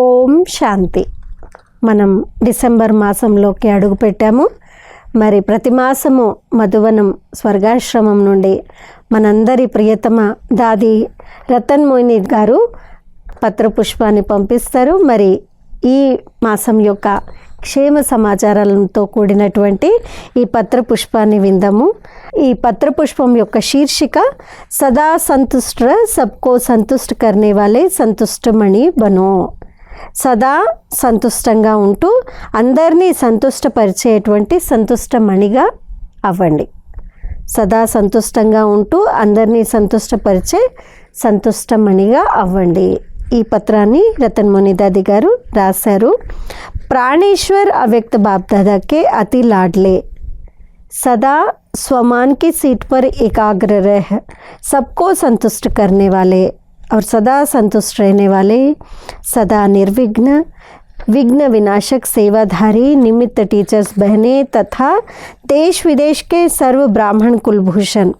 ఓం శాంతి. మనం డిసెంబర్ మాసంలోకి అడుగు పెట్టాము. మరి ప్రతి మాసము మధువనం స్వర్గాశ్రమం నుండి మనందరి ప్రియతమ దాది రతన్ మోయిని గారు పత్రపుష్పాన్ని పంపిస్తారు. మరి ఈ మాసం యొక్క క్షేమ సమాచారాలతో కూడినటువంటి ఈ పత్రపుష్పాన్ని విందాము. ఈ పత్రపుష్పం యొక్క శీర్షిక సదా సంతుష్ట సబ్కో సంతుష్ట కర్నే వాలే సంతుష్టమణి బనో. సదా సంతుష్టంగా ఉంటూ అందరినీ సంతుష్టపరిచేటువంటి సంతుష్టమణిగా అవ్వండి సదా సంతుష్టంగా ఉంటూ అందరినీ సంతుష్టపరిచే సంతుష్టమణిగా అవ్వండి ఈ పత్రాన్ని రతన్ మునిదాది గారు రాశారు ప్రాణేశ్వర్ అవ్యక్త బాప్దాదాకే అతి లాడ్లే सदा स्वमान की सीट पर एकाग्र रह सबको संतुष्ट करने वाले और सदा संतुष्ट रहने वाले सदा निर्विघ्न विघ्न विनाशक सेवाधारी निमित्त टीचर्स बहने तथा देश विदेश के सर्व ब्राह्मण कुलभूषण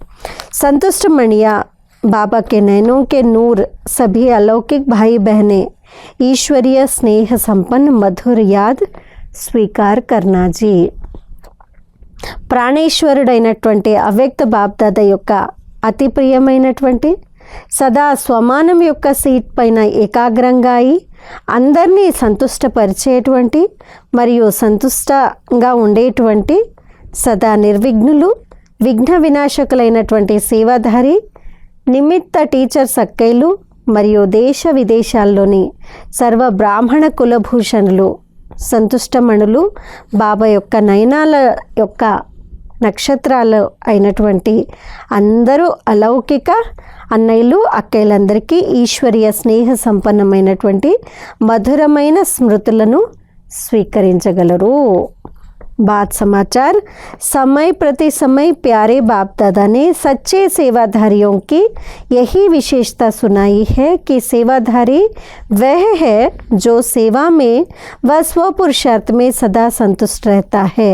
संतुष्ट मणिया बाबा के नैनों के नूर सभी अलौकिक भाई बहनें ईश्वरीय स्नेह संपन्न मधुर याद स्वीकार करना जी ప్రాణేశ్వరుడైనటువంటి అవ్యక్త బాబ్దాద యొక్క అతి ప్రియమైనటువంటి సదా స్వమానం యొక్క సీట్ పైన ఏకాగ్రంగా అయి అందరినీ సంతుష్టపరిచేటువంటి మరియు సంతుష్టంగా ఉండేటువంటి సదా నిర్విఘ్నులు విఘ్న వినాశకులైనటువంటి సేవాధారి నిమిత్త టీచర్ సక్కైలు మరియు దేశ విదేశాల్లోని సర్వ బ్రాహ్మణ కులభూషణులు సంతుష్టమణులు బాబా యొక్క నయనాల యొక్క నక్షత్రాలు అయినటువంటి అందరూ అలౌకిక అన్నయ్యలు అక్కయ్యలందరికీ ఈశ్వరీయ స్నేహ సంపన్నమైనటువంటి మధురమైన స్మృతులను స్వీకరించగలరు बात समाचार समय प्रति समय प्यारे बाप दादा ने सच्चे सेवाधारियों की यही विशेषता सुनाई है कि सेवाधारी वह है जो सेवा में व स्वपुरुषार्थ में सदा संतुष्ट रहता है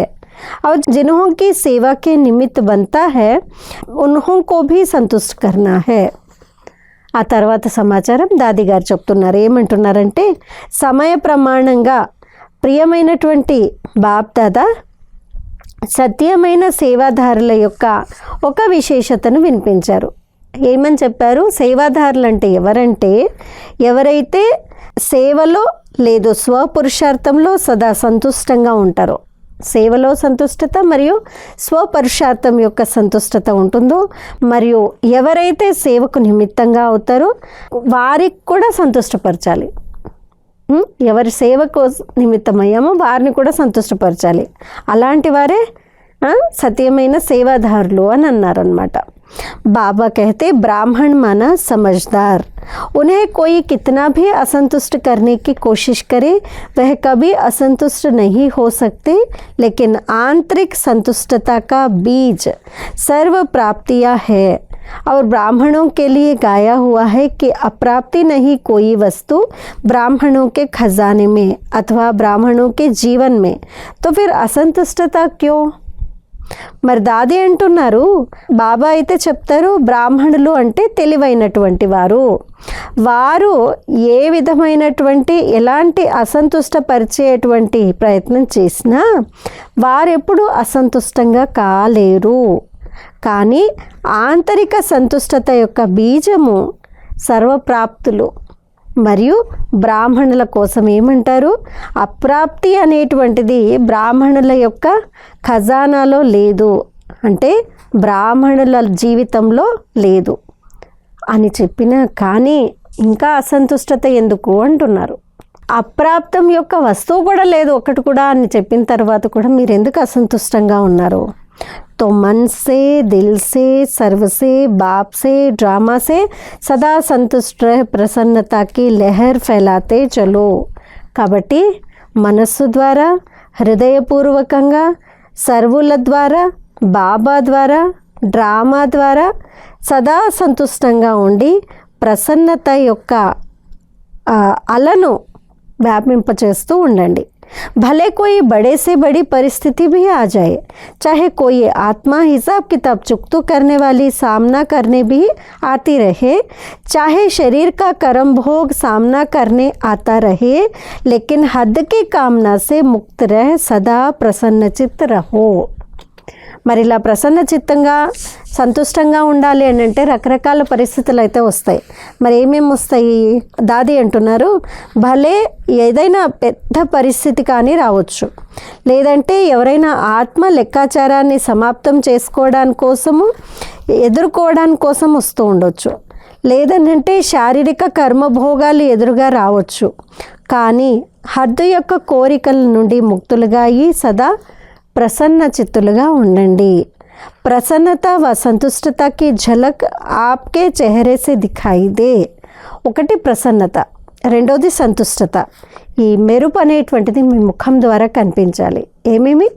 और जिन्हों की सेवा के निमित्त बनता है उन्हों को भी संतुष्ट करना है ఆ తర్వాత సమాచారం దాది గారు చెప్తున్నారు ఏమంటున్నారంటే సమయ ప్రమాణంగా ప్రియమైనటువంటి బాప్ దాదా సత్యమైన సేవాదారుల యొక్క ఒక విశేషతను వినిపించారు ఏమని చెప్పారు సేవాదారులు అంటే ఎవరంటే ఎవరైతే సేవలో లేదు స్వపురుషార్థంలో సదా సంతుష్టంగా ఉంటారో సేవలో సంతుష్టత మరియు స్వపరుషార్థం యొక్క సంతుష్టత ఉంటుందో మరియు ఎవరైతే సేవకు నిమిత్తంగా అవుతారో వారికి కూడా సంతుష్టపరచాలి. ఎవరి సేవకు నిమిత్తమయ్యామో వారిని కూడా సంతుష్టపరచాలి. అలాంటి వారే సత్యమైన సేవాదారులు అని అన్నారనమాట బాబా कहते, ब्राह्मण माना समझदार। उन्हें कोई कितना भी असंतुष्ट करने की कोशिश करे, वह कभी असंतुष्ट नहीं हो सकते, लेकिन आंतरिक संतुष्टता का बीज सर्व प्राप्तियाँ है। और ब्राह्मणों के लिए गाया हुआ है कि अप्राप्ति नहीं कोई वस्तु ब्राह्मणों के खजाने में अथवा ब्राह्मणों के जीवन में। तो फिर असंतुष्टता क्यों? మరి దాది అంటున్నారు బాబా అయితే చెప్తారు బ్రాహ్మణులు అంటే తెలివైనటువంటి వారు. వారు ఏ విధమైనటువంటి ఎలాంటి అసంతుష్ట పరిచేటువంటి ప్రయత్నం చేసినా వారెప్పుడు అసంతుష్టంగా కాలేరు. కానీ ఆంతరిక సంతుష్టత యొక్క బీజము సర్వప్రాప్తులు. మరియు బ్రాహ్మణుల కోసం ఏమంటారు? అప్రాప్తి అనేటువంటిది బ్రాహ్మణుల యొక్క ఖజానాలో లేదు. అంటే బ్రాహ్మణుల జీవితంలో లేదు. అని చెప్పిన కానీ ఇంకా అసంతుష్టత ఎందుకు అంటున్నారు? అప్రాప్తం యొక్క వస్తువు కూడా లేదు. ఒకటి కూడా అని చెప్పిన తర్వాత కూడా మీరు ఎందుకు అసంతుష్టంగా ఉన్నారు? तो मन से दिल से सर्व से बाप से ड्रामा से सदा संतुष्ट रह प्रसन्नता की लहर फैलाते चलो కాబట్టి మనస్సు ద్వారా హృదయపూర్వకంగా సర్వుల ద్వారా బాబా ద్వారా డ్రామా ద్వారా సదా సంతుష్టంగా ఉండి ప్రసన్నత యొక్క ఆ, అలను వ్యాపింపచేస్తూ ఉండండి भले कोई बड़े से बड़ी परिस्थिति भी आ जाए, चाहे कोई आत्मा हिसाब किताब चुकतू करने वाली, सामना करने भी आती रहे, चाहे शरीर का कर्म भोग सामना करने आता रहे, लेकिन हद की कामना से मुक्त रह, सदा प्रसन्नचित रहो। మరి ఇలా ప్రసన్న చిత్తంగా సంతుష్టంగా ఉండాలి అని అంటే రకరకాల పరిస్థితులు అయితే వస్తాయి. మరి ఏమేమి వస్తాయి? దాది అంటున్నారు భలే ఏదైనా పెద్ద పరిస్థితి కానీ రావచ్చు. లేదంటే ఎవరైనా ఆత్మ లెక్కాచారాన్ని సమాప్తం చేసుకోవడానికి కోసము ఎదుర్కోవడానికి కోసం వస్తూ ఉండొచ్చు. లేదనంటే శారీరక కర్మభోగాలు ఎదురుగా రావచ్చు. కానీ హద్దు యొక్క కోరికల నుండి ముక్తులుగా అయి సదా ప్రసన్న చిత్తులుగా ఉండండి. ప్రసన్నత వ సంతుష్టతకి ఝలక్ ఆప్కే చెహరే సే దిఖాయి దే. ఒకటి ప్రసన్నత రెండోది సంతుష్టత. ఈ మెరుపు అనేటువంటిది మీ ముఖం ద్వారా కనిపించాలి. ఏమేమి?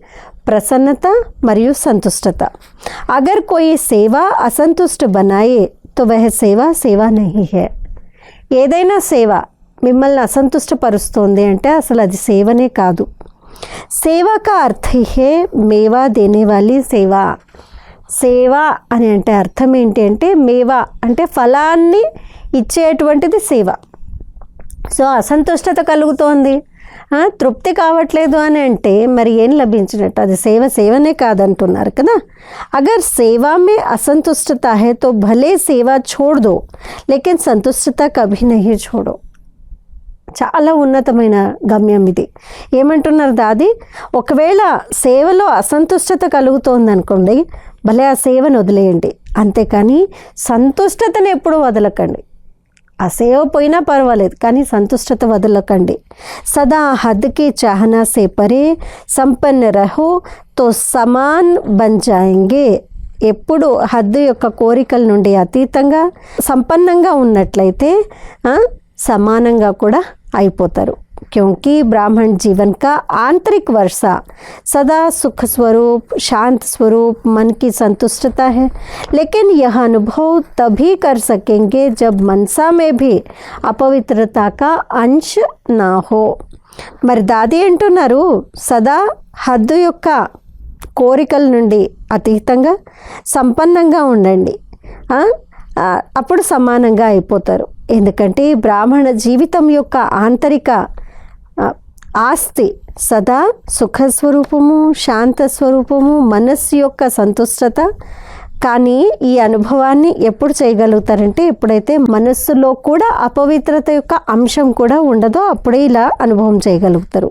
ప్రసన్నత మరియు సంతుష్టత. అగర్ కోయి సేవ అసంతుష్ట బనాయే తో వహ సేవ సేవ నహి హే. ఏదైనా సేవ మిమ్మల్ని అసంతుష్టపరుస్తోంది అంటే అసలు అది సేవనే కాదు. సేవ కా అర్థ హే మేవా దేనే వాలి సేవ సేవ అని అంటే అర్థం ఏంటి అంటే మేవా అంటే ఫలాన్ని ఇచ్చేటువంటిది సేవ సో అసంతుష్టత కలుగుతోంది ఆ, తృప్తి కావట్లేదు అని అంటే మరి ఏం లభించినట్టు అది సేవ సేవనే కాదంటున్నారు కదా అగర్ సేవా మే అసంతుష్టత హే తో భలే సేవ छोड़ दो लेकिन संतुष्टता कभी नहीं छोड़ो చాలా ఉన్నతమైన గమ్యం ఇది. ఏమంటున్నారు దాది? ఒకవేళ సేవలో అసంతుష్టత కలుగుతోంది అనుకోండి భలే ఆ సేవను వదిలేయండి. అంతేకాని సంతుష్టతను ఎప్పుడూ వదలకండి. ఆ సేవ పోయినా పర్వాలేదు కానీ సంతుష్టత వదలకండి. సదా హద్కి చాహనా సే పరే సంపన్న రహో తో సమాన్ బంజాయింగే. ఎప్పుడు హద్దు యొక్క కోరికల నుండి అతీతంగా సంపన్నంగా ఉన్నట్లయితే సమానంగా కూడా అయిపోతారు क्योंकि ब्राह्मण जीवन का आंतरिक वर्षा सदा सुख स्वरूप शांत स्वरूप मन की संतुष्टता है लेकिन यह अनुभव तभी कर सकेंगे जब मनसा में भी अपवित्रता का अंश ना हो మరి దాది అంటున్నారు సదా హద్దు యొక్క కోరికల నుండి అతీతంగా సంపన్నంగా ఉండండి ఆ? ఆ, అప్పుడు సమానంగా అయిపోతారు ఎందుకంటే ఈ బ్రాహ్మణ జీవితం యొక్క ఆంతరిక ఆ, ఆస్తి సదా సుఖస్వరూపము శాంత స్వరూపము మనస్సు యొక్క సంతుష్టత కానీ ఈ అనుభవాన్ని ఎప్పుడు చేయగలుగుతారంటే ఎప్పుడైతే మనస్సులో కూడా అపవిత్రత యొక్క అంశం కూడా ఉండదో అప్పుడే ఇలా అనుభవం చేయగలుగుతారు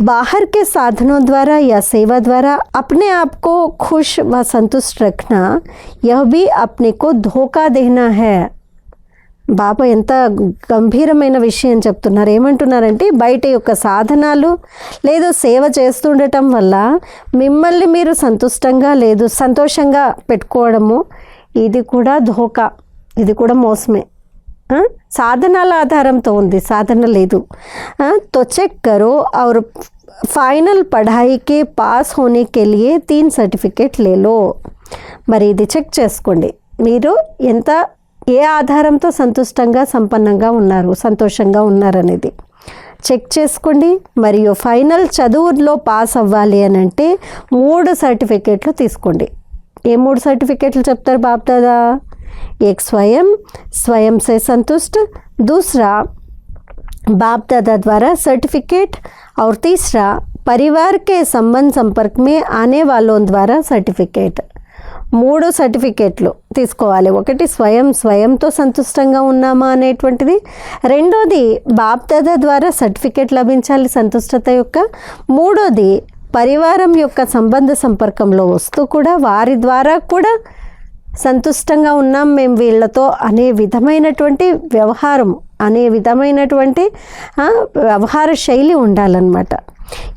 बाहर के साधनों द्वारा या सेवा द्वारा अपने आप को खुश व संतुष्ट रखना यह भी अपने को धोखा देना है బాప ఎంత గంభీరమైన విషయం చెప్తున్నారు. ఏమంటున్నారంటే బయట యొక్క సాధనాలు లేదా సేవ చేస్తుండటం వల్ల మిమ్మల్ని మీరు సంతుష్టంగా లేదు సంతోషంగా పెట్టుకోవడము ఇది కూడా ధోకా ఇది కూడా మోసమే. సాధనాల ఆధారంతో ఉంది సాధన లేదు. తో చెక్ ఫైనల్ పఢాయికి పాస్ హోనే తీన్ సర్టిఫికేట్ లేలో. మరి ఇది చెక్ చేసుకోండి. మీరు ఎంత ఏ ఆధారంతో సంతుష్టంగా సంపన్నంగా ఉన్నారు సంతోషంగా ఉన్నారనేది చెక్ చేసుకోండి మరియు ఫైనల్ చదువులో పాస్ అవ్వాలి అని అంటే మూడు సర్టిఫికేట్లు తీసుకోండి ఏ మూడు సర్టిఫికేట్లు చెప్తారు బాప్దాదా एक स्वयं स्वयं से संतुष्ट दूसरा बाप दादा द्वारा सर्टिफिकेट और तीसरा परिवार के संबंध संपर्क में आने वालों द्वारा सर्टिफिकेट మూడు సర్టిఫికేట్లు తీసుకోవాలి ఒకటి స్వయం స్వయంతో సంతుష్టంగా ఉన్నామా అనేటువంటిది రెండోది బాప్దాదా ద్వారా సర్టిఫికేట్ లభించాలి సంతుష్టత యొక్క మూడోది పరివారం యొక్క సంబంధ సంపర్కంలో వస్తూ కూడా వారి ద్వారా కూడా సంతుష్టంగా ఉన్నాం మేము వీళ్ళతో అనే విధమైనటువంటి వ్యవహారం అనే విధమైనటువంటి ఆ, వ్యవహార శైలి ఉండాలన్నమాట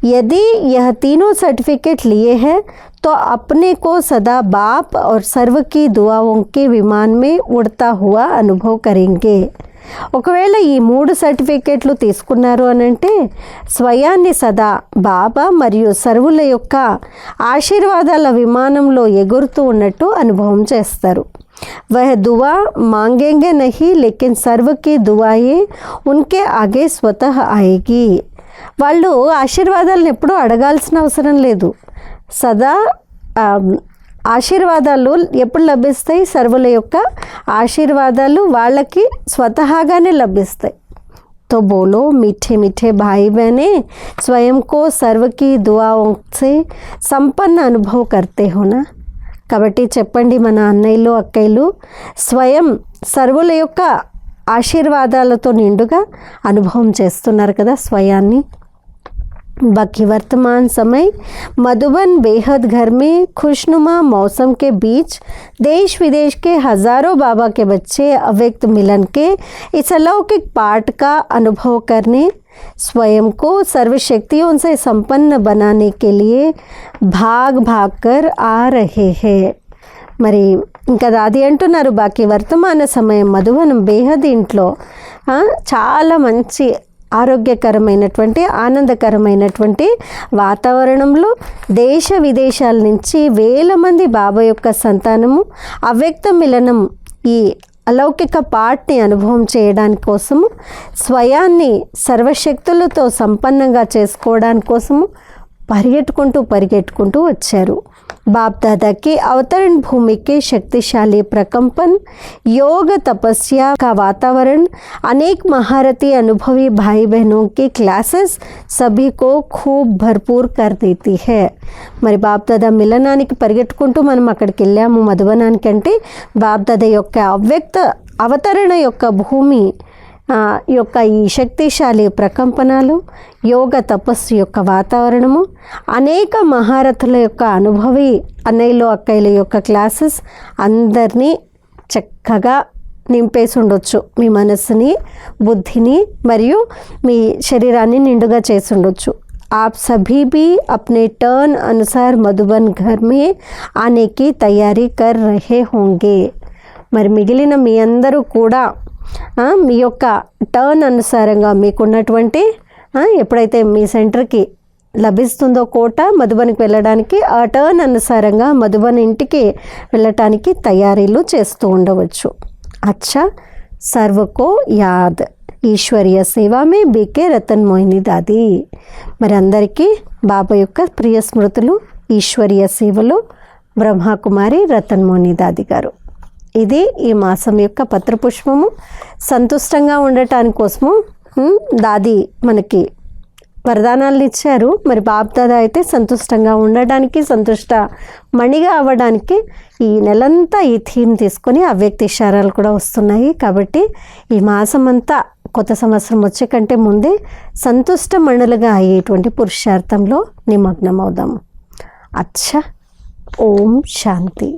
यदि यह तीनों सर्टिफिकेट लिए हैं तो अपने को सदा बाप और सर्व की दुआओं के विमान में उड़ता हुआ अनुभव करेंगे ఒకవేళ ఈ మూడు సర్టిఫికేట్లు తీసుకున్నారు అని అంటే స్వయాన్ని సదా బాబా మరియు సర్వుల యొక్క ఆశీర్వాదాల విమానంలో ఎగురుతూ ఉన్నట్టు అనుభవం చేస్తారు वह दुआ मांगेंगे नहीं लेकिन सर्व की दुआएं उनके आगे स्वतः आएगी వాళ్ళు ఆశీర్వాదాలను ఎప్పుడూ అడగాల్సిన అవసరం లేదు సదా ఆ, ఆశీర్వాదాలు ఎప్పుడు లభిస్తాయి సర్వుల యొక్క ఆశీర్వాదాలు వాళ్ళకి స్వతహాగానే లభిస్తాయి तो बोलो मीठे मीठे भाई बहने स्वयं को सर्व की दुआओं से సంపన్న అనుభవ్ करते हो ना కాబట్టి చెప్పండి మన అన్నయ్యలు అక్కయ్యలు స్వయం సర్వుల యొక్క ఆశీర్వాదాలతో నిండుగా అనుభవం చేస్తున్నారు కదా స్వయాన్ని बाकी वर्तमान समय मधुबन बेहद घर में खुशनुमा मौसम के बीच देश विदेश के हजारों बाबा के बच्चे अव्यक्त मिलन के इस अलौकिक पाठ का अनुभव करने स्वयं को सर्वशक्तियों से संपन्न बनाने के लिए भाग भाग कर आ रहे हैं మరి ఇంకా అది అంటున్నారు బాకీ వర్తమాన సమయం మధువనం బేహద్ ఇంట్లో ఆ, చాలా మంచి ఆరోగ్యకరమైనటువంటి ఆనందకరమైనటువంటి వాతావరణంలో దేశ విదేశాల నుంచి వేల మంది బాబా యొక్క సంతానము అవ్యక్త మిలనం ఈ అలౌకిక పాఠని అనుభవం చేయడాని కోసము స్వయాన్ని సర్వశక్తులతో సంపన్నంగా చేసుకోవడానికి కోసము పరిగెట్టుకుంటూ పరిగెట్టుకుంటూ వచ్చారు. बाप दादा के अवतरण भूमि के शक्तिशाली प्रकंपन योग तपस्या का वातावरण अनेक महारथी अनुभवी भाई बहनों की क्लासेस सभी को खूब भरपूर कर देती है మరి బాప్దాదా మిలనానికి పరిగెట్టుకుంటూ మనం అక్కడికి వెళ్ళాము మధువనానికి అంటే బాప్దాదా యొక్క అవ్యక్త అవతరణ యొక్క భూమి ఆ, యొక్క ఈ శక్తిశాలి ప్రకంపనలు యోగ తపస్సు యొక్క వాతావరణము అనేక మహారథుల యొక్క అనుభవి అన్నయ్యలు అక్కయ్యల యొక్క క్లాసెస్ అందరినీ చక్కగా నింపేసి ఉండొచ్చు మీ మనస్సుని బుద్ధిని మరియు మీ శరీరాన్ని నిండుగా చేసి ఉండొచ్చు आप सभी भी अपने टर्न अनुसार मधुबन घर में आने की तैयारी कर रहे होंगे మరి మిగిలిన మీ అందరూ కూడా ఆ, మీ యొక్క టర్న్ అనుసారంగా మీకున్నటువంటి ఎప్పుడైతే మీ సెంటర్కి లభిస్తుందో కోట మధుబనికి వెళ్ళడానికి ఆ టర్న్ అనుసారంగా మధుబన్ ఇంటికి వెళ్ళటానికి తయారీలు చేస్తూ ఉండవచ్చు. అచ్చా సర్వకో యాద్. ఈశ్వర్య సేవామే బీకే రతన్ మోహిని దాది. మరి అందరికీ బాబా యొక్క ప్రియ స్మృతులు ఈశ్వర్య సేవలు బ్రహ్మకుమారి రతన్ మోహిని దాది గారు. ఇది ఈ మాసం యొక్క పత్రపుష్పము. సంతుష్టంగా ఉండటానికి కోసము దాది మనకి వరదానాలను ఇచ్చారు. మరి బాబ్దాద అయితే సంతుష్టంగా ఉండడానికి సంతుష్ట మణిగా అవ్వడానికి ఈ నెలంతా ఈ థీమ్ తీసుకొని అవ్యక్తి ఇషారాలు కూడా వస్తున్నాయి. కాబట్టి ఈ మాసం అంతా కొత్త సంవత్సరం వచ్చే కంటే ముందే సంతుష్ట మణులుగా అయ్యేటువంటి పురుషార్థంలో నిమగ్నం అవుదాము అచ్చా ఓం శాంతి.